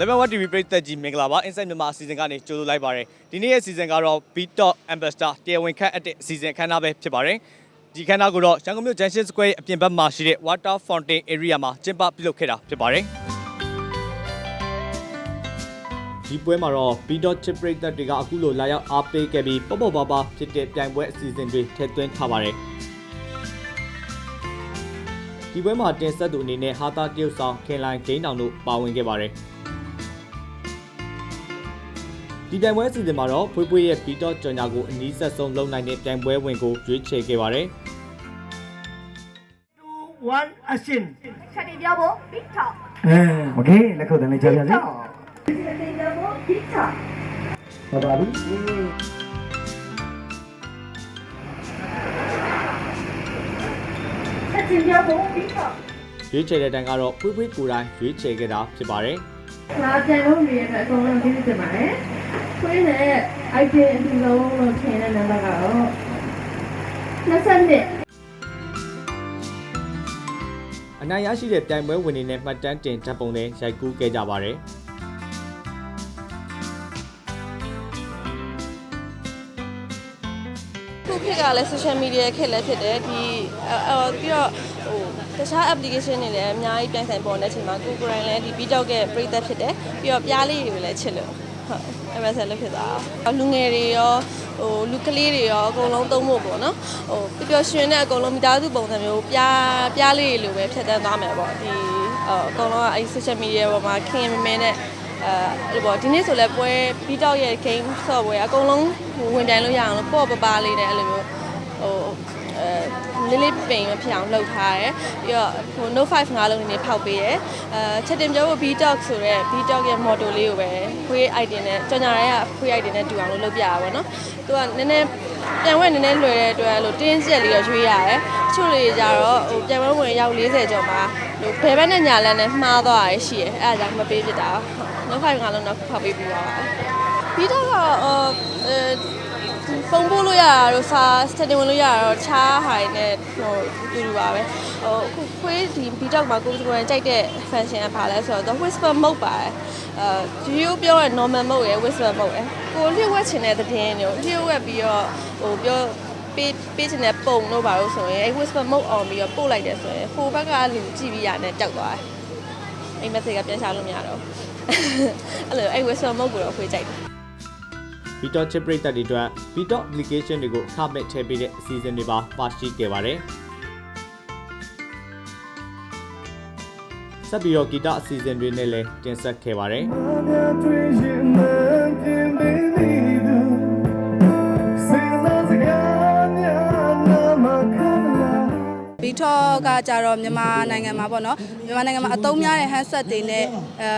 Level 1 TV ပရိသတ်ကြီးမင်္ဂလာပါ Inside မြန်မာအစီအစဉ်ကနေကြိုဆိုလိုက်ပါရစေဒီနေ့ရဲ့အစီအစဉ်ကတော့ B.Top Ambassador တရားဝင်ခန့်အပ်တဲ့အစီအစဉ်အခမ်းအနားပဲဖြစ်ပါတယ်ဒီခမ်းနားကိုတော့ရန်ကုန်မြို့ Junction Square ရဲ့အပြင်ဘက်မှာရှိတဲ့ Water Fountain Area မှာကျင်းပပြုလုပ်ခဲ့တာဖြစ်ပါတယ်ဒီပွဲမှာတော့ B.Top Chip ပရိသတ်တွေကအခုလိုလာရောက်အားပေးခဲ့ပြီးပေါ့ပေါ့ပါပါဖြစ်တဲ့ပြိုင်ပွဲအစီအစဉ်တွေထည့်သွင်းထားပါတယ်ဒီပွဲမှာတင်ဆက်သူအနေနဲ့ဟာတာတရုတ်ဆောင်ခင်လိုင်းဒိန်းတောင်တို့ပါဝင်ခဲ့ပါတယ် ဒီပြိုင်ပွဲအစီအစဉ်မှာတော့ဖွေးဖွေးရဲ့ဘီတော့ကြော်ညာကိုအနီးဆက်ဆုံးလုံနိုင်တဲ့ပြိုင်ပွဲဝင်ကိုရွေးချယ်ခဲ့ပါတယ်1အရှင်ချက်တင်ပြဖို့ big talk အဲ okay လက်ခုပ်တန်းလေးကြားပြစီချက်တင်ပြဖို့ big talk ဟုတ်ပါပြီချက်တင်ပြဖို့ big talk ရွေးချယ်တဲ့တိုင်ကတော့ဖွေးဖွေးကိုယ်တိုင်ရွေးချယ်ခဲ့တာဖြစ်ပါတယ်။ဒါကြံလို့ရရဲ့အတွက်အကုန်လုံးကျေးဇူးတင်ပါတယ်။ ခွေးနဲ့ item အတူလုံးလို့ထင်တဲ့နံပါတ်ကတော့22အနိုင်ရရှိတဲ့ပြိုင်ပွဲဝင်တွေနဲ့မှတ်တမ်းတင်ဓာတ်ပုံတွေရိုက်ကူးခဲ့ကြပါတယ်ခုခေတ်ကလည်း social media ခေတ်လည်းဖြစ်တယ်ဒီအော်ပြီးတော့ဟိုတခြား application တွေလည်းအများကြီးပြိုင်ဆိုင်ပေါ်နေတဲ့အချိန်မှာကိုကိုရိုင်းလည်းဒီ B-Talk ရဲ့ပရိသတ်ဖြစ်တယ်ပြီးတော့ပြားလေးတွေလည်းချစ်လို့ ဟုတ်အဲ့ဒါဆက်လည်းဖြစ်သွားတာလူငယ်တွေရောဟိုလူကလေးတွေရောအကုန်လုံးသုံးဖို့ပေါ့နော်ဟိုပျော်ပျော်ရွှင်တဲ့အကုန်လုံးမိသားစုပုံစံမျိုးပြားပြားလေးတွေလိုပဲဖြတ်သန်းသွားမယ်ပေါ့ဒီအကုန်လုံးကအဲ့ social media ပေါ်မှာခင်မမင်းနဲ့အဲအဲ့လိုပေါ့ဒီနေ့ဆိုလဲပွဲ B-Talk ရဲ့ game software အကုန်လုံးဝင်တိုင်လို့ရအောင်လို့ပေါ့ပပလေးနဲ့အဲ့လိုမျိုးဟိုအဲ လေးလေးပိန်မဖြစ်အောင်လှုပ်ထားတယ်ပြီးတော့ဟို Note 5 5လုံးနေနေဖောက်ပေးတယ်အဲချက်တင်ပြောဖို့ B-Talk ဆိုတဲ့ B-Talk ရဲ့ model လေးကိုပဲခွေး item နဲ့ကြော်ညာရဲကခွေး item နဲ့တူအောင်လို့လုပ်ပြရပါဘောနော်သူကနည်းနည်းပြန်ဝဲနည်းနည်းလွယ်တဲ့အတွက်လို့တင်းကျက်လေးတော့ရွေးရတယ်တချို့တွေကြတော့ဟိုပြန်ဝဲဝင်ရောက်40ကျော်မှာဟိုဘယ်ဘက်နဲ့ညာလန်းနဲ့မှားသွားရရှိရအဲဒါကြောင့်မပေးဖြစ်တာဟုတ် Note 5 5လုံးတော့ဖောက်ပေးပြီးပါပါ B-Talk ကအော်အဲ ပုံပို့လို့ရတာတော့စာစတက်တင်ဝင်လို့ရတာတော့ချားဟာတွေနဲ့ဟိုတူတူပါပဲဟိုအခုခွေးဒီ B-Talk မှာကိုယ်ကိုယ်ကြိုက်တဲ့ function ကဘာလဲဆိုတော့ whisper mode ပါတယ်အဲရိုးပြောရ normal mode ရယ် whisper mode ရယ်ကိုလျှို့ဝှက်ချင်တဲ့သတင်းတွေကိုလျှို့ဝှက်ပြီးတော့ဟိုပြောပေးပေးချင်တဲ့ပုံတို့ပါလို့ဆိုရင်အဲ whisper mode on ပြီးတော့ပို့လိုက်တယ်ဆိုရင်ဟိုဘက်ကလူကြည့်ပြီးရတဲ့ကြောက်သွားတယ်အဲ့ message ကပြန်ရှာလို့မရတော့အဲ့လိုအဲ့ whisper mode ကိုတော့ခွေးကြိုက်တယ် ဘီတော့ချစ်ပရိသတ်တွေအတွက် B.Top application တွေကိုအခမဲ့ထည့်ပေးတဲ့အစီအစဉ်တွေပါပါရှိခဲ့ပါတယ်ဆက်ပြီးတော့ဂီတအစီအစဉ်တွေနဲ့လည်းတင်ဆက်ခဲ့ပါတယ် ဘီထော့ကကြတော့မြန်မာနိုင်ငံမှာပေါ့နော်မြန်မာနိုင်ငံမှာအသုံးများတဲ့ handset တွေနဲ့အဲ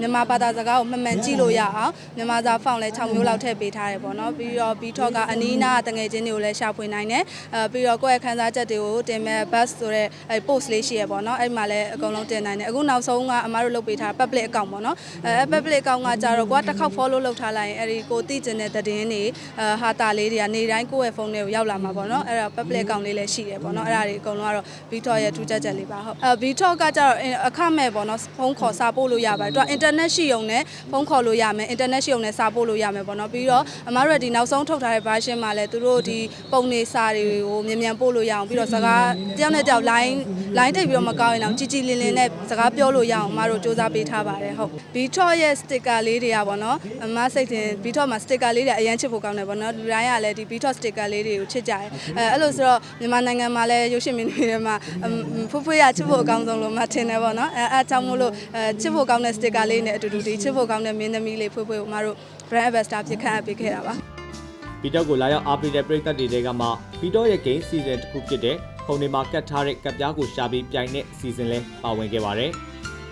မြန်မာဘာသာစကားကိုမှန်မှန်ကြည့်လို့ရအောင်မြန်မာစာဖောင်လည်း6မျိုးလောက်ထည့်ပေးထားတယ်ပေါ့နော်ပြီးတော့ဘီထော့ကအနီးနားတငယ်ချင်းတွေကိုလည်းရှာဖွေနိုင်တယ်အဲပြီးတော့ကိုယ့်ရဲ့ခန်းစားချက်တွေကိုတင်မဲ့ bus ဆိုတဲ့အဲ post လေးရှိရပေါ့နော်အဲ့မှာလည်းအကုန်လုံးတင်နိုင်တယ်အခုနောက်ဆုံးကအမားတို့လုပ်ပေးထား public account ပေါ့နော်အဲ public account ကကြတော့ကိုကတစ်ခေါက် follow လုပ်ထားလိုက်ရင်အဲ့ဒီကိုသိကျင်တဲ့သတင်းတွေအဲဟာတာလေးတွေကနေတိုင်းကိုယ့်ရဲ့ဖုန်းထဲကိုရောက်လာမှာပေါ့နော်အဲ့ဒါ public account လေးလည်းရှိတယ်ပေါ့နော်အဲ့ဒါတွေအကုန်လုံးကတော့ Vtor ရဲ့ထူးခြားချက်လေးပါဟုတ်အဲ Vtor ကကြတော့အခမဲ့ပေါ့နော်ဖုန်းခေါ်စာပို့လို့ရပါတယ်သူက internet ရှိုံနဲ့ဖုန်းခေါ်လို့ရမယ် internet ရှိုံနဲ့စာပို့လို့ရမယ်ပေါ့နော်ပြီးတော့အမားတို့ကဒီနောက်ဆုံးထုတ်ထားတဲ့ version မှာလည်းသူတို့ဒီပုံနေစာတွေကိုမြန်မြန်ပို့လို့ရအောင်ပြီးတော့စကားတယောက်နဲ့တယောက် line line တိတ်ပြီးတော့မကောင်းရင်တော့ជីជីလင်းလင်းနဲ့စကားပြောလို့ရအောင်အမားတို့စူးစမ်းပေးထားပါတယ်ဟုတ် Vtor ရဲ့ sticker လေးတွေကပေါ့နော်အမစိတ်တင် Vtor မှာ sticker လေးတွေအရင်ချစ်ဖို့ကောင်းတယ်ပေါ့နော်လူတိုင်းကလည်းဒီ Vtor sticker လေးတွေကိုချစ်ကြတယ်အဲအဲ့လိုဆိုတော့မြန်မာနိုင်ငံမှာလည်းရုပ်ရှင်မင်းတွေထဲမှာဖွဖွရချစ်ဖို့အကောင်းဆုံးလို့မှထင်တယ်ပေါ့နော်အဲအဲကြောင့်မို့လို့အဲချစ်ဖို့ကောင်းတဲ့ sticker လေးနဲ့အတူတူဒီချစ်ဖို့ကောင်းတဲ့မင်းသမီးလေးဖွဖွကိုမတို့ brand ambassador ဖြစ်ခန့်အပ်ပေးခဲ့တာပါ B.Top ကိုလာရောက်အားပေးတဲ့ပရိသတ်တွေထဲကမှ B.Top ရဲ့ game season တစ်ခုဖြစ်တဲ့ဖုန်တွေမှာကတ်ထားတဲ့ကပ်ပြားကိုရှာပြီးပြိုင်တဲ့ season လဲပါဝင်ခဲ့ပါတယ်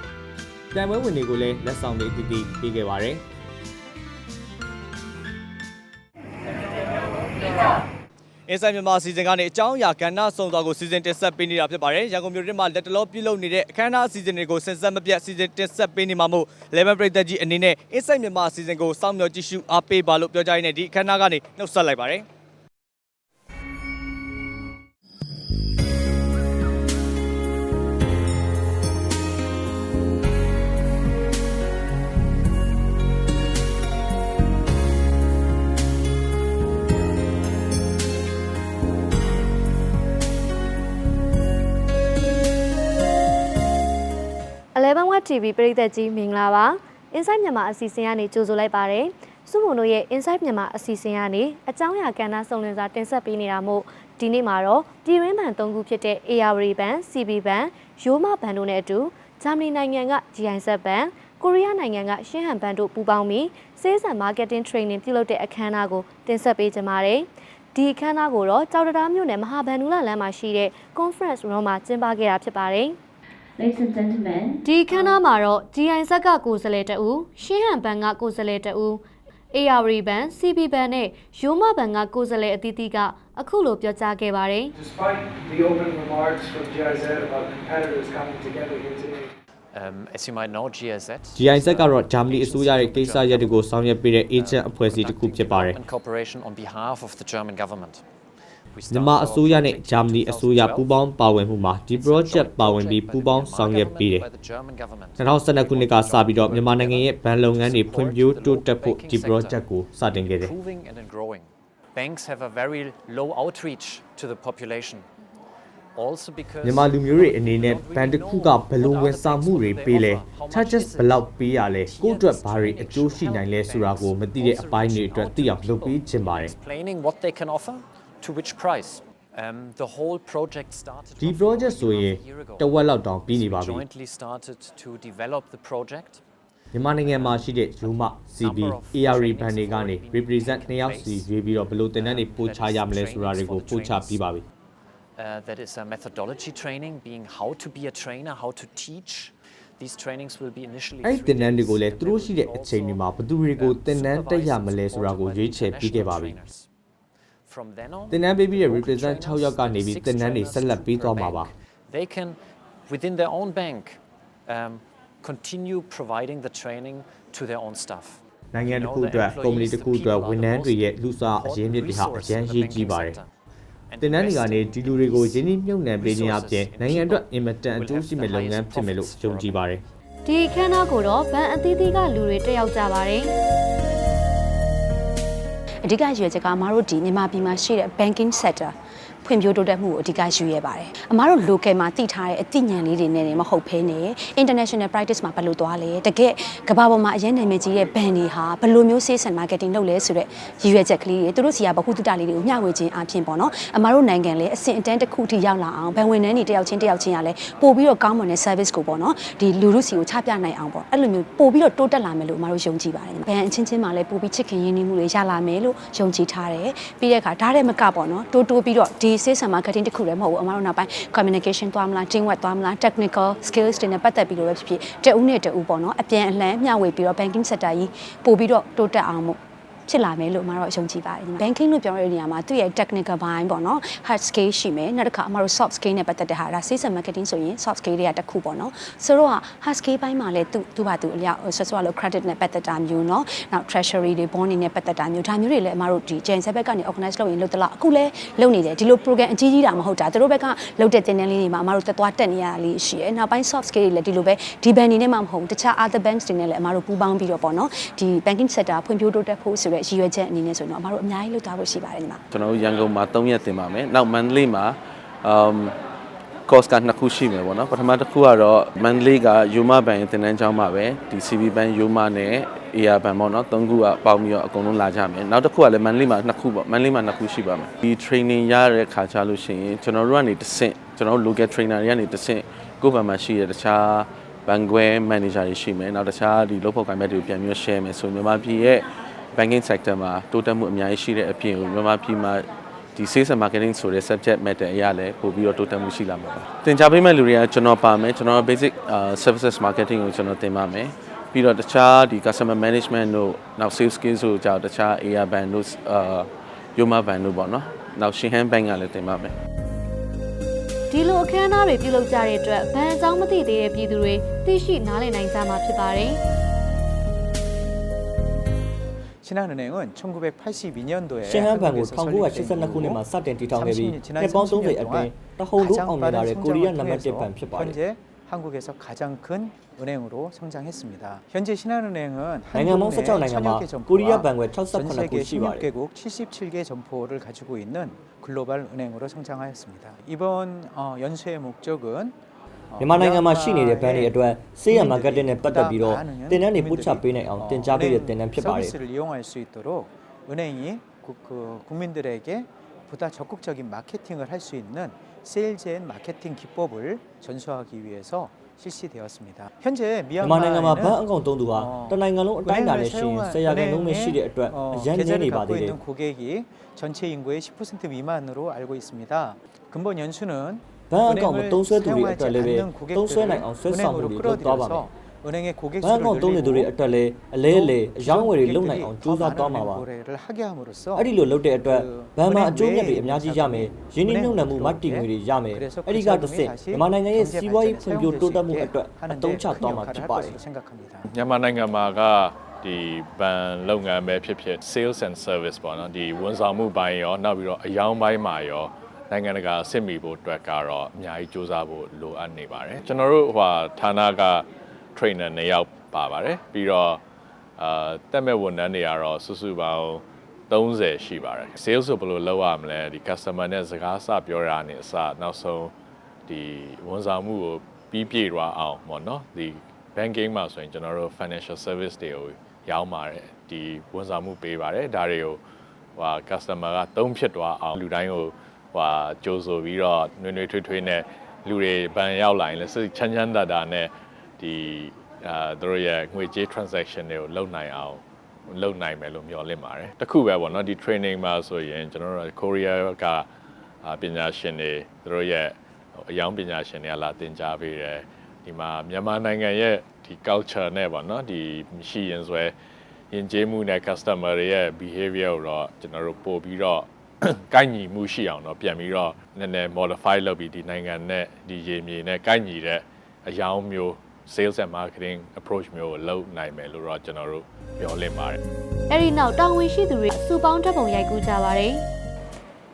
။ပြိုင်ပွဲဝင်တွေကိုလည်းလက်ဆောင်တွေအသီးသီးပေးခဲ့ပါတယ်။ Inside မြန်မာစီစဉ်ကနေအကြောင်းအရာကဏ္ဍစုံသွားကိုစီစဉ်တင်ဆက်ပေးနေတာဖြစ်ပါတယ်။ရန်ကုန်မြို့တွင်းမှာလက်တလောပြုလုပ်နေတဲ့အခမ်းအနားစီစဉ်တွေကိုစင်ဆက်မပြတ်စီစဉ်တင်ဆက်ပေးနေမှာမို့ Level ပရိသတ်ကြီးအနေနဲ့ Inside မြန်မာစီစဉ်ကိုစောင့်မျှော်ကြည့်ရှုအားပေးပါလို့ပြောကြရင်းနဲ့ဒီအခမ်းအနားကနေနှုတ်ဆက်လိုက်ပါတယ်။ 11 Web TV ပရိသတ်ကြီးမင်္ဂလာပါ Inside မြန်မာအစီအစဉ်ကနေကြိုဆိုလိုက်ပါတယ်စုမုံတို့ရဲ့ Inside မြန်မာအစီအစဉ်ကနေအကြောင်းအရာကဏ္ဍစုံလင်စွာတင်ဆက်ပေးနေတာမို့ဒီနေ့မှာတော့ပြည်ရင်းဘန်၃ခုဖြစ်တဲ့ AR ဘန် CB ဘန်ရိုးမဘန်တို့နဲ့အတူဂျာမနီနိုင်ငံက GIZ ဘန်ကိုရီးယားနိုင်ငံကရှင်းဟန်ဘန်တို့ပူးပေါင်းပြီးစေးစံ marketing training ပြုလုပ်တဲ့အခမ်းအနားကိုတင်ဆက်ပေးကြပါမယ်ဒီအခမ်းအနားကိုတော့ကြောက်တရာမြို့နယ်မဟာဗန္ဓုလလမ်းမှာရှိတဲ့ conference room မှာကျင်းပခဲ့တာဖြစ်ပါတယ် Ladies and gentlemen ဒီခန်းသားမှာတော့ GI ဇက်ကကိုယ်စားလှယ်တဦးရှင်းဟန်ဘန်ကကိုယ်စားလှယ်တဦး AR ဘန် CB ဘန်နဲ့ရိုးမဘန်ကကိုယ်စားလှယ်အသီးသီးကအခုလိုပြောကြားခဲ့ပါတယ် Despite the opening remarks from GIZ about competitors coming together here today, Um, as you might know, GIZ GIZ ကတော့ဂျာမနီအစိုးရရဲ့ကိစ္စရပ်တွေကိုဆောင်ရွက်ပေးတဲ့ agent အဖွဲ့အစည်းတစ်ခုဖြစ်ပါတယ် and cooperation on behalf of the German government. We မြန်မာ started အစိုးရ our နဲ့ project ဂျာမနီ in အစိုးရ2012ပူးပေါင်းပါဝင်မှုမှာဒီ project ပါဝင်ပြီးပူးပေါင်းဆောင်ရွက်ပေးတယ် by the German government. 2012ခုနှစ်ကစပြီးတော့မြန်မာနိုင်ငံရဲ့ဘဏ်လုပ်ငန်းတွေဖွံ့ဖြိုးတိုးတက်ဖို့ဒီ project ကိုစတင်ခဲ့တယ် Improving and in growing. Banks have a very low outreach to the population. Also because မြန်မာလူမျိုးတွေအနေနဲ့ဘဏ်တစ်ခုကဘယ်လိုဝန်ဆောင်မှုတွေပေးလဲ charges ဘယ်လောက်ပေးရလဲကိုယ့်အတွက်ဘာတွေအကျိုးရှိနိုင်လဲဆိုတာကိုမသိတဲ့အပိုင်းတွေအတွက်သိအောင်လုပ်ပေးခြင်းပါတယ် explaining what they can offer to which price. Um, the whole project started ဒီ roughly project a ဆိုရင် year ago. တဝက်လောက်တောင်ပြီးနေပါ We ပြီ jointly started to develop the project. မြန်မာနိုင်ငံမှာရှိတဲ့ယူမ CB AR ဘဏ်တွေကနေ represent နှစ်ယောက်စီရွေးပြီးတော့ဘယ်လိုတင်တန်းတွေပို့ချရမလဲဆိုတာတွေကိုပို့ချပြီးပါပြီ Uh, that is a methodology training, being how to be a trainer, how to teach. These trainings will be initially. အဲ့ဒီ three တင်တန်း days, တွေကိုလည်း and သူတို့ရှိတဲ့အချိန်တွေမှာဘယ်သူတွေကိုတင်တန်းတက်ရမလဲဆိုတာကိုရွေးချယ်ပြီးခဲ့ပါပြီ From then on, တင်တန်းပေးပြီးတဲ့ local represent 6 trainers, ယောက်ကနေပြီး six တင်တန်းတွေ trainers ဆက်လက်ပေးသွားမှာပါ per bank. They can, within their own bank, um, continue providing the training to their own staff. နိုင်ငံတစ်ခုအတွက်ကုမ္ပဏီတစ်ခုအတွက်ဝန်ထမ်းတွေရဲ့လူစားအရင်းမြစ်တွေဟာအရန်ရေးကြီးပါတယ်တင်တန်းတွေကနေဒီလူတွေကိုရင်းနှီးမြှုပ်နှံပေးခြင်းအပြင်နိုင်ငံအတွက်အင်မတန်အကျိုးရှိမဲ့လုပ်ငန်းဖြစ်မယ်လို့ယုံကြည်ပါတယ်ဒီအခမ်းအနားကိုတော့ဘန်အသီးသီးကလူတွေတက်ရောက်ကြပါတယ် အဓိကရည်ရွယ်ချက်ကအမားတို့ဒီမြန်မာပြည်မှာရှိတဲ့ banking sector ဖွံ့ဖြိုးတိုးတက်မှုကိုအဓိကယူရပါတယ်။အမားတို့ local မှာတည်ထားတဲ့အသိဉာဏ်လေးတွေနဲ့နေမဟုတ်ဘဲနဲ့ international practice မှာဘယ်လိုသွားလဲတကယ်ကမ္ဘာပေါ်မှာအရင်နာမည်ကြီးတဲ့ band တွေဟာဘယ်လိုမျိုး sales and marketing လုပ်လဲဆိုတဲ့ရည်ရွယ်ချက်ကလေးတွေသူတို့စီကဗဟုသုတလေးတွေကိုမျှဝေခြင်းအပြင်ပေါ့နော်။အမားတို့နိုင်ငံလည်းအဆင့်အတန်းတစ်ခုထိရောက်လာအောင်ဘန်ဝန်ထမ်းတွေတယောက်ချင်းတယောက်ချင်းကလည်းပို့ပြီးတော့ကောင်းမွန်တဲ့ service ကိုပေါ့နော်။ဒီလူလူစီကိုချပြနိုင်အောင်ပေါ့။အဲ့လိုမျိုးပို့ပြီးတော့တိုးတက်လာမယ်လို့အမားတို့ယုံကြည်ပါတယ်။ဘန်အချင်းချင်းမှာလည်းပို့ပြီးချစ်ခင်ရင်းနှီးမှုတွေရလာမယ်လို့ယုံကြည်ထားတယ်။ပြီးတဲ့အခါဒါတဲ့မကပေါ့နော်တိုးတိုးပြီးတော့ဒီ sales and marketing တစ်ခုလည်းမဟုတ်ဘူးအမားတို့နောက်ပိုင်း communication သွားမလား teamwork သွားမလား technical skills တွေနဲ့ပတ်သက်ပြီးတော့ပဲဖြစ်ဖြစ်တအုပ်နဲ့တအုပ်ပေါ့နော်အပြန်အလှန်မျှဝေပြီးတော့ banking sector ကြီးပို့ပြီးတော့တိုးတက်အောင်မို့ ဖြစ်လာမယ်လို့အမတို့အယုံကြည်ပါတယ်။ banking လို့ပြောရတဲ့နေရာမှာသူ့ရဲ့ technical ဘိုင်းပေါ့နော် hard skill ရှိမယ်။နောက်တစ်ခါအမတို့ soft skill နဲ့ပတ်သက်တဲ့ဟာဒါ sales and marketing ဆိုရင် soft skill တွေကတစ်ခုပေါ့နော်။ဆိုတော့ hard skill ဘိုင်းမှာလည်းသူသူ့ဘာသူအလျောက်ဆွဆွလို့ credit နဲ့ပတ်သက်တာမျိုးနော်။နောက် treasury တွေ bond တွေနဲ့ပတ်သက်တာမျိုးဒါမျိုးတွေလည်းအမတို့ဒီ Gen 7ဘက်ကနေ organize လုပ်ရင်လုပ်သလားအခုလည်းလုပ်နေတယ်ဒီလို program အကြီးကြီးတာမဟုတ်တာသူတို့ဘက်ကလုပ်တဲ့တင်တန်းလေးတွေမှာအမတို့တက်သွားတက်နေရတာလေးရှိတယ်။နောက်ပိုင်း soft skill တွေလည်းဒီလိုပဲဒီ band နေနဲ့မှမဟုတ်ဘူးတခြား other banks တွေနဲ့လည်းအမတို့ပူးပေါင်းပြီးတော့ပေါ့နော်ဒီ banking sector ဖွံ့ဖြိုးတိုးတက်ဖို့ဆိုတဲ့ရည်ရွယ်ချက်အနေနဲ့ဆိုရင်တော့အမတို့အများကြီးလုပ်သွားဖို့ရှိပါတယ်ညီမကျွန်တော်တို့ရန်ကုန်မှာ3ရက်တင်ပါမယ်နောက် monthly မှာ um course ကနှစ်ခုရှိမယ်ပေါ့နော်ပထမတစ်ခုကတော့ monthly က Yuma ဘန်ရဲ့သင်တန်းကျောင်းမှာပဲဒီ CB ဘန် Yuma နဲ့ AR ဘန်ပေါ့နော်သုံးခုကပေါင်းပြီးတော့အကုန်လုံးလာကြမယ်နောက်တစ်ခုကလည်း monthly မှာနှစ်ခုပေါ့ monthly မှာနှစ်ခုရှိပါမယ်ဒီ training ရတဲ့ခါကြလို့ရှိရင်ကျွန်တော်တို့ကနေတစ်ဆင့်ကျွန်တော်တို့ local trainer တွေကနေတစ်ဆင့်ကိုယ့်ဘန်မှာရှိတဲ့တခြားဘန်ကွဲ manager တွေရှိမယ်နောက်တခြားဒီလုပ်ဖို့ကိုင်ဘက်တွေကိုပြန်ပြီး share မယ်ဆိုမြန်မာပြည်ရဲ့ banking sector မှာတိုးတက်မှုအများကြီးရှိတဲ့အပြင်ကိုမြန်မာပြည်မှာဒီ sales and marketing ဆိုတဲ့ subject matter အရာလည်းပို့ပြီးတော့တိုးတက်မှုရှိလာမှာပါ။သင်ကြားပေးမဲ့လူတွေကကျွန်တော်ပါမယ်ကျွန်တော် basic uh, services marketing ကိုကျွန်တော်သင်ပါမယ်။ပြီးတော့တခြားဒီ customer management တို့နောက် sales skills တို့ကြောင့်တခြား AR band တို့အာ Yoma band တို့ပေါ့နော်။နောက် Shinhan bank ကလည်းသင်ပါမယ်။ဒီလိုအခမ်းအနားတွေပြုလုပ်ကြတဲ့အတွက်ဘန်အကြောင်းမသိသေးတဲ့ပြည်သူတွေသိရှိနားလည်နိုင်ကြမှာဖြစ်ပါတယ် 신한은행은 1982년도에 ရှင်းဟန်ဘဏ်ကို1982ခုနှစ်မှာစတင်တည်ထောင်ခဲ့ပြီးနှစ်ပေါင်း30အတွင်းတဟုန်လုံးအောင်မြင်လာတဲ့ကိုရီးယားနံပါတ်1ဘဏ်ဖြစ်ပါတယ် 현재 한국에서 가장 큰 은행으로 성장했습니다. 현재 신한은행은 နိုင်ငံပေါင်း16နိုင်ငံမှာကိုရီးယားဘဏ်ခွဲ 전 68ခု 세계 ရှိပါတယ် 16개국 77개 점포를 가지고 있는 글로벌 은행으로 성장하였습니다. 이번 어, 연수의 목적은 မြန်မာနိုင်ငံမှာရှိနေတဲ့ဘဏ်တွေအတွက်ဆေးရမာကတ်တင်နဲ့ပတ်သက်ပြီးတော့တင်နန်းတွေပို့ချပေးနိုင်အောင်တင် ကြားပေးတဲ့တင်နန်းဖြစ်ပါတယ် 서비스를 이용할 수 있도록 은행이 그, 그 국민들에게 보다 적극적인 마케팅을 할 수 있는 세일즈앤 마케팅 기법을 전수하기 위해서 실시되었습니다. 현재 မြန်မာနိုင်ငံမှာဘဏ်အ 미얀마에는 ကောင့်သုံးသူဟာတနိုင်ငံလုံးအတိုင်းအတာနဲ့ရှိရင်ဆယ်ရာခိုင်နှုန်းပဲရှိတဲ့အတွက် 어, အရန်နည်းနေ 계좌를 ပါ 갖고 သေးတယ် 있는 고객이 전체 인구의 10% 미만으로 알고 있습니다. 근본 연수는 ဘဏ်အကောင့်မ 은행을 သုံးစွဲသူတွေ 사용하지 အတွက်လည်းပဲ 않는 သုံးစွဲနိုင်အောင်ဆွဲ 고객들을 ဆောင်မှုတွေလုပ်သွားပါမယ် 은행으로 은행의 고객 ဘဏ်အကော 수를 င့်သုံးနေသူတွေ 늘리고 အတွက်လည်းအလဲအလဲအယောင်းဝယ်တွေလုပ်နိုင်အောင်ကြိုးစားသွားမှာပါ 거래를 하게 함으로써 အဲ့ဒီလိုလုပ်တဲ့အတွက်ဘဏ်မှာအကျိုးမြတ်တွေအများကြီးရမယ်ရင်းနှီးမြှုပ်နှံမှုမတ်တီငွေတွေရမယ်အဲ့ဒီကတစ်ဆင့်မြန်မာနိုင်ငံရဲ့စီးပွားရေးဖွံ့ဖြိုးတိုးတက်မှုအတွက်အသုံးချသွားမှာဖြစ်ပါတယ် 생각합니다. မြန်မာနိုင်ငံမှာကဒီဘဏ်လုပ်ငန်းပဲဖြစ်ဖြစ် sales and service ပေါ့နော်ဒီဝန်ဆောင်မှုပိုင်းရောနောက်ပြီးတော့အယောင်းပိုင်းမှာရော နိုင်ငံတကာအဆင့်မီဖို့အတွက်ကတော့အများကြီးစူးစမ်းဖို့လိုအပ်နေပါတယ်ကျွန်တော်တို့ဟိုဌာနက trainer နှစ်ယောက်ပါပါတယ်ပြီးတော့အာတက်မဲ့ဝန်ထမ်းတွေကတော့စုစုပေါင်း30ရှိပါတယ် sales ဆိုဘယ်လိုလုပ်ရမလဲဒီ customer နဲ့စကားစပြောရတာနေအစနောက်ဆုံးဒီဝန်ဆောင်မှုကိုပြီးပြည့်သွားအောင်ပေါ့နော်ဒီ banking မှာဆိုရင်ကျွန်တော်တို့ financial service တွေကိုရောင်းပါတယ်ဒီဝန်ဆောင်မှုပေးပါတယ်ဒါတွေကိုဟို customer ကသုံးဖြစ်သွားအောင်လူတိုင်းကို ဟိုကြိုးဆိုပြီးတော့နွေနွေထွေးထွေးနဲ့လူတွေဘဏ်ရောက်လာရင်လည်းစိတ်ချမ်းချမ်းသာသာနဲ့ဒီအာသူတို့ရဲ့ငွေကြေး transaction တွေကိုလုပ်နိုင်အောင်လုပ်နိုင်မယ်လို့မျှော်လင့်ပါတယ်တခုပဲပေါ့နော်ဒီ training မှာဆိုရင်ကျွန်တော်တို့ Korea ကအာပညာရှင်တွေသူတို့ရဲ့အယောင်ပညာရှင်တွေကလာသင်ကြားပေးတယ်ဒီမှာမြန်မာနိုင်ငံရဲ့ဒီ culture နဲ့ပေါ့နော်ဒီရှိရင်ဆိုရင်ယဉ်ကျေးမှုနဲ့ customer တွေရဲ့ behavior ကိုတော့ကျွန်တော်တို့ပို့ပြီးတော့ ကိုက်ညီမှုရှိအောင်တော့ပြန်ပြီးတော့နည်းနည်း modify လုပ်ပြီးဒီနိုင်ငံနဲ့ဒီရေမြေနဲ့ကိုက်ညီတဲ့အယောင်မျိုး sales and marketing approach မျိုးကိုလုပ်နိုင်မယ်လို့တော့ကျွန်တော်တို့ပြောလင့်ပါတယ်အဲ့ဒီနောက်တာဝန်ရှိသူတွေစူပေါင်းတပ်ပုံရိုက်ကူးကြပါတယ်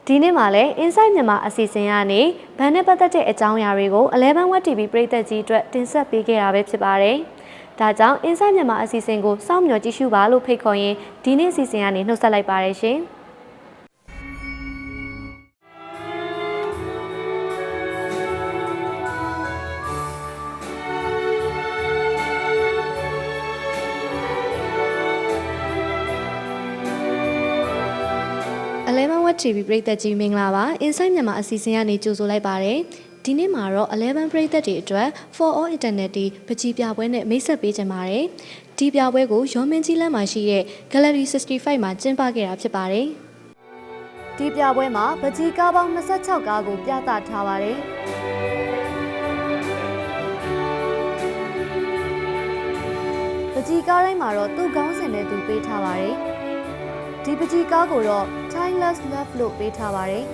ဒီနေ့မှာလည်း Inside မြန်မာအစီအစဉ်ကနေဘဏ်နဲ့ပတ်သက်တဲ့အကြောင်းအရာတွေကို11 Web TV ပရိသတ်ကြီးအတွက်တင်ဆက်ပေးခဲ့တာပဲဖြစ်ပါတယ်။ဒါကြောင့် Inside မြန်မာအစီအစဉ်ကိုစောင့်မျှော်ကြည့်ရှုပါလို့ဖိတ်ခေါ်ရင်းဒီနေ့အစီအစဉ်ကနေနှုတ်ဆက်လိုက်ပါတယ်ရှင်။ Eleven Web TV ပရိသတ်ကြီးမင်္ဂလာပါ Inside မြန်မာအစီအစဉ်ကနေကြိုဆိုလိုက်ပါတယ်ဒီနေ့မှာတော့11ပရိသတ်တွေအတွက် For All Internet ဒီပကြီးပြပွဲနဲ့မိတ်ဆက်ပေးကြပါတယ်ဒီပြပွဲကိုရောမင်းကြီးလမ်းမှာရှိတဲ့ Gallery 65မှာကျင်းပခဲ့တာဖြစ်ပါတယ်ဒီပြပွဲမှာပကြီးကားပေါင်း26ကားကိုပြသထားပါတယ်ပကြီးကားတိုင်းမှာတော့သူ့ကောင်းစင်တဲ့သူပေးထားပါတယ် ဒီပကြီးကားကိုတော့ Timeless Love လို့ပေးထားပါတယ်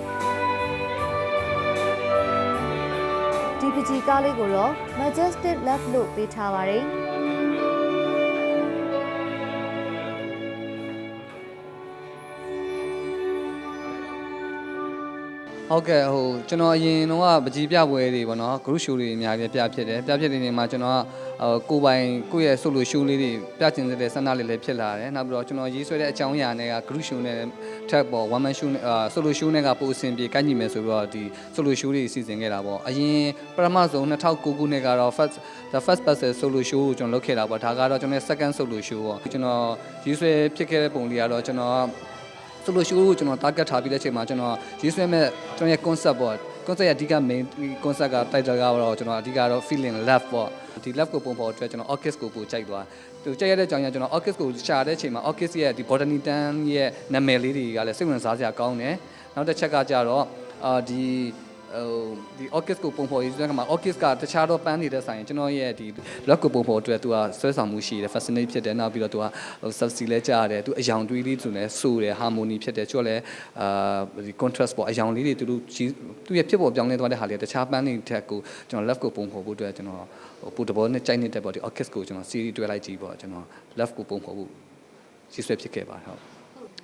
ဒီပကြီးကားလေးကိုတော့ Majestic Love လို့ပေးထားပါတယ်။ ဟုတ်ကဲ့ဟိုကျွန်တော်အရင်တော့ကပကြီးပြပွဲတွေပေါ့နော် group show တွေအများကြီးပြဖြစ်တယ်ပြဖြစ်တဲ့နေမှာကျွန်တော်ကဟိုကိုယ်ပိုင်ကိုယ့်ရဲ့ solo show လေးတွေပြကျင်တဲ့ဆန္ဒလေးလည်းဖြစ်လာတယ်နောက်ပြီးတော့ကျွန်တော်ရေးဆွဲတဲ့အကြောင်းအရာတွေက group show နဲ့ထပ်ပေါ် one man show နဲ့အာ solo show နဲ့ကပိုအဆင်ပြေကိုက်ညီမယ်ဆိုပြီးတော့ဒီ solo show တွေစီစဉ်ခဲ့တာပေါ့အရင်ပထမဆုံး2009ခုနှစ်ကတော့ first the first person solo show ကိုကျွန်တော်လုပ်ခဲ့တာပေါ့ဒါကတော့ကျွန်တော် second solo show ပေါ့ကျွန်တော်ရေးဆွဲဖြစ်ခဲ့တဲ့ပုံလေးကတော့ကျွန်တော် ဆိုလိုရှိုးကိုကျွန်တော် target ထားပြီးတဲ့အချိန်မှာကျွန်တော်ရေးဆွဲမဲ့ကျွန်တော်ရဲ့ concept ပေါ့ concept ရဲ့အဓိက main concept က title ကတော့ကျွန်တော်အဓိကတော့ feeling love ပေါ့ဒီ love ကိုပုံဖော်အတွက်ကျွန်တော် orchid ကိုပို့ကြိုက်သွားသူကြိုက်ရတဲ့အကြောင်းကကျွန်တော် orchid ကိုရှာတဲ့အချိန်မှာ orchid ရဲ့ဒီ botany tan ရဲ့နာမည်လေးတွေကလည်းစိတ်ဝင်စားစရာကောင်းတယ်နောက်တစ်ချက်ကကြတော့အာဒီ ဟိုဒီ orchid ကိုပုံဖော်ရေးတဲ့အခါမှာ orchid ကတခြားတော့ပန်းနေတဲ့ဆိုင်ကျွန်တော်ရဲ့ဒီ love ကိုပုံဖော်အတွက်သူကဆွဲဆောင်မှုရှိတယ် fascinate ဖြစ်တယ်နောက်ပြီးတော့သူကဟို subsea လဲကြားတယ်သူအယောင်တွေးလေးသူလည်းစိုးတယ် harmony ဖြစ်တယ်ကျွတ်လဲအာဒီ contrast ပေါ့အယောင်လေးတွေသူတို့ကြီးသူရဲ့ဖြစ်ပေါ်ပြောင်းလဲသွားတဲ့ဟာလေးတခြားပန်းတွေထက်ကိုကျွန်တော် love ကိုပုံဖော်ဖို့အတွက်ကျွန်တော်ဟိုပူတဘောနဲ့ကြိုက်နေတဲ့ပေါ့ဒီ orchid ကိုကျွန်တော် series တွဲလိုက်ကြည့်ပေါ့ကျွန်တော် love ကိုပုံဖော်ဖို့ရေးဆွဲဖြစ်ခဲ့ပါတယ်ဟုတ်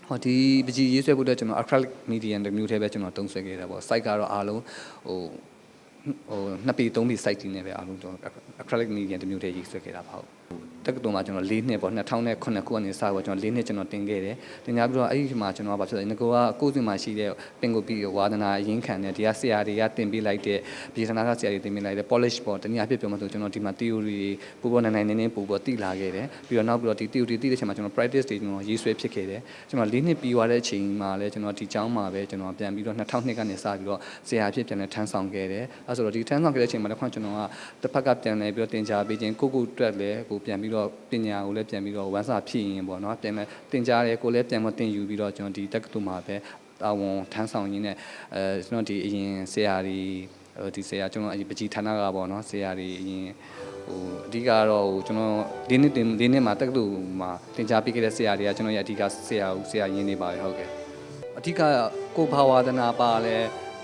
ဟောဒီပကြီးရေးဆွဲဖို့အတွက်ကျွန်တော် acrylic medium တစ်မျိုးတည်းပဲကျွန်တော်တုံးဆွဲခဲ့တာပေါ့ site ကတော့အားလုံးဟိုဟိုနှစ်ပေသုံးပေ site ကြီးနဲ့ပဲအားလုံးကျွန်တော် acrylic medium တစ်မျိုးတည်းရေးဆွဲခဲ့တာပါဟုတ် တက္ကသိုလ်မှာကျွန်တော်၄နှစ်ပေါ့2009ခုကနေစပေါ့ကျွန်တော်၄နှစ်ကျွန်တော်တင်ခဲ့တယ်တင်ကြပြီးတော့အဲ့ဒီမှာကျွန်တော်ကဘာဖြစ်လဲငကိုကကိုယ်စီမှာရှိတဲ့ပင်ကိုပြီးဝါဒနာအရင်ခံတဲ့ဒီကဆရာတွေကတင်ပေးလိုက်တဲ့ဒီသနာကဆရာတွေတင်ပေးလိုက်တဲ့ polish ပေါ့တနည်းအားဖြင့်ပြောမှဆိုကျွန်တော်ဒီမှာ theory ပူပေါ်နိုင်နိုင်နေနေပူပေါ်တိလာခဲ့တယ်ပြီးတော့နောက်ပြီးတော့ဒီ theory တိတဲ့အချိန်မှာကျွန်တော် practice တွေကျွန်တော်ရေးဆွဲဖြစ်ခဲ့တယ်ကျွန်တော်၄နှစ်ပြီးသွားတဲ့အချိန်မှာလည်းကျွန်တော်ဒီကျောင်းမှာပဲကျွန်တော်ပြန်ပြီးတော့2002ကနေစပြီးတော့ဆရာဖြစ်ပြန်လဲထမ်းဆောင်ခဲ့တယ်အဲဆိုတော့ဒီထမ်းဆောင်ခဲ့တဲ့အချိန်မှာလည်းခွန်ကျွန်တော်ကတစ်ဖက်ကပြန်လဲပြီးတော့တင် जा ပေးခြင်းကိုကိုအတွက်လည်းကိုပြန်ပြီးတော့ပညာကိုလည်းပြန်ပြီးတော့ဝမ်းစာဖြစ်ရင်ပေါ့နော်ပြန်လဲတင် जा တယ်ကိုလည်းပြန်မတင်ယူပြီးတော့ကျွန်တော်ဒီတက္ကသိုလ်မှာပဲတာဝန်ထမ်းဆောင်ရင်းနဲ့အဲကျွန်တော်ဒီအရင်ဆရာတွေဒီဆရာကျွန်တော်အရင်ပကြီးဌာနကပေါ့နော်ဆရာတွေအရင်ဟိုအဓိကတော့ဟိုကျွန်တော်၄နှစ်တင်၄နှစ်မှာတက္ကသိုလ်မှာတင် जा ပေးခဲ့တဲ့ဆရာတွေကကျွန်တော်ရဲ့အဓိကဆရာဆရာရင်းနေပါတယ်ဟုတ်ကဲ့အဓိကကိုဘာဝါဒနာပါလဲ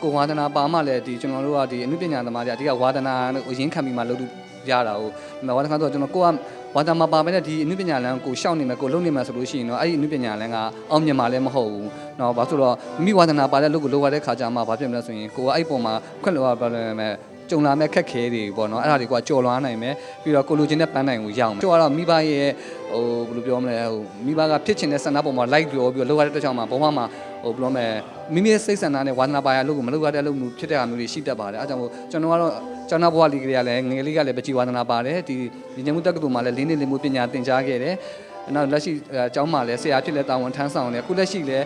ကိုဝါဒနာပါမှလည်းဒီကျွန်တော်တို့ကဒီအနုပညာသမားတွေအဓိကဝါဒနာကိုရင်းခံပြီးမှလုပ် လို့ရတာဟုတ်ဝါဒနာဆိုတော့ကျွန်တော်ကိုကဝါဒနာပါပဲနဲ့ဒီအနုပညာလမ်းကိုရှောက်နေမယ်ကိုလုံနေမယ်ဆိုလို့ရှိရင်တော့အဲ့ဒီအနုပညာလမ်းကအောင်မြင်မှာလည်းမဟုတ်ဘူး။နော်ဘာလို့ဆိုတော့မိဝါဒနာပါတဲ့လူကိုလိုရတဲ့ခါကြမှာဘာဖြစ်မလဲဆိုရင်ကိုကအဲ့ပုံမှာခွင့်လို့ရပါမယ် ကြုံလာမဲ့ခက်ခဲတွေပေါ့နော်အဲ့ဒါတွေကကြော်လွားနိုင်မယ်ပြီးတော့ကိုလိုချင်တဲ့ပန်းနိုင်ကိုရအောင်ကျော်ကတော့မိဘရဲ့ဟိုဘယ်လိုပြောမလဲဟိုမိဘကဖြစ်ချင်တဲ့ဆန္ဒပုံမှာလိုက်ပြောပြီးတော့လိုရတဲ့အတွက်ကြောင့်မှာဘုံမှာဟိုဘယ်လိုမလဲမိမိရဲ့စိတ်ဆန္ဒနဲ့ဝါသနာပါရလို့ကိုမလုပ်ရတဲ့အလုပ်မျိုးဖြစ်တဲ့အားမျိုးတွေရှိတတ်ပါတယ်အဲကြောင့်မို့ကျွန်တော်ကတော့ကျွန်တော်ဘဝလေးကလေးကလည်းငယ်လေးကလည်းပကြီးဝါသနာပါတယ်ဒီဒီညမှုတက္ကသိုလ်မှာလည်းလေးနှစ်လေးမှုပညာသင်ကြားခဲ့တယ် နောက်လက်ရှိအကျောင်းမှာလည်းဆရာဖြစ်လဲတာဝန်ထမ်းဆောင်တယ်အခုလက်ရှိလည်း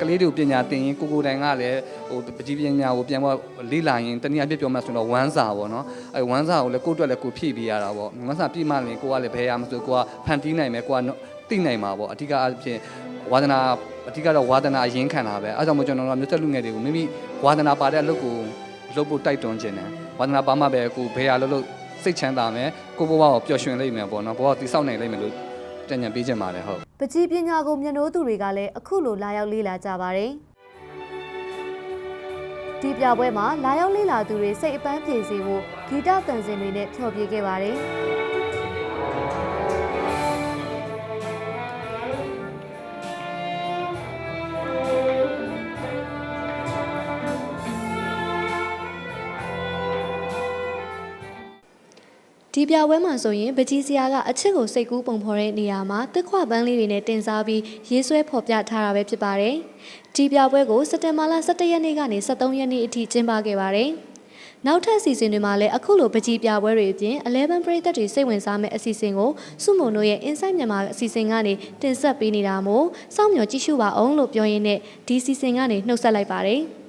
ကလေးတွေကိုပညာသင်ရင်ကိုကိုတိုင်ကလည်းဟိုပကြီးပညာကိုပြန်တော့လေ့လာရင်တနည်းအားဖြင့်ပြောမှဆိုတော့ဝမ်းစာပေါ့နော်အဲဝမ်းစာကိုလည်းကိုယ့်အတွက်လည်းကိုဖြည့်ပေးရတာပေါ့ဝမ်းစာပြည့်မှလည်းကိုကလည်းဘယ်ရမဆိုကိုကဖန်တီးနိုင်မယ်ကိုကသိနိုင်မှာပေါ့အဓိကအဖြစ်ဝါသနာအဓိကတော့ဝါသနာအရင်ခံတာပဲအဲကြောင့်မို့ကျွန်တော်တို့မျိုးသက်လူငယ်တွေကိုမိမိဝါသနာပါတဲ့အလုပ်ကိုလုပ်ဖို့တိုက်တွန်းခြင်းတယ်ဝါသနာပါမှပဲကိုဘယ်ဟာလုပ်လို့စိတ်ချမ်းသာမယ်ကိုဘဝကိုပျော်ရွှင်လိမ့်မယ်ပေါ့နော်ဘဝတည်ဆောက်နိုင်လိမ့်မယ်လို့ တညံပေးခြင်းပါတယ်ဟုတ်ပကြီးပညာကိုမျက်နှိုးသူတွေကလည်းအခုလိုလာရောက်လေ့လာကြပါတယ်ဒီပြပွဲမှာလာရောက်လေ့လာသူတွေစိတ်အပန်းပြေစေဖို့ဂီတသံစဉ်တွေနဲ့ဖျော်ဖြေခဲ့ပါတယ် ဒီပြပွဲမှာဆိုရင်ပကြီးစရာကအချစ်ကိုစိတ်ကူးပုံဖော်တဲ့နေရာမှာတက်ခွပန်းလေးတွေနဲ့တင်စားပြီးရေးဆွဲဖော်ပြထားတာပဲဖြစ်ပါတယ်။ဒီပြပွဲကိုစက်တင်ဘာလ17ရက်နေ့ကနေ23ရက်နေ့အထိကျင်းပခဲ့ပါတယ်။နောက်ထပ်အစီအစဉ်တွေမှာလည်းအခုလိုပကြီးပြပွဲတွေအပြင်11ပရိသတ်တွေစိတ်ဝင်စားမယ့်အစီအစဉ်ကိုစုမုံတို့ရဲ့ Inside မြန်မာအစီအစဉ်ကနေတင်ဆက်ပေးနေတာမို့စောင့်မျှော်ကြည့်ရှုပါအောင်လို့ပြောရင်းနဲ့ဒီအစီအစဉ်ကနေနှုတ်ဆက်လိုက်ပါတယ်။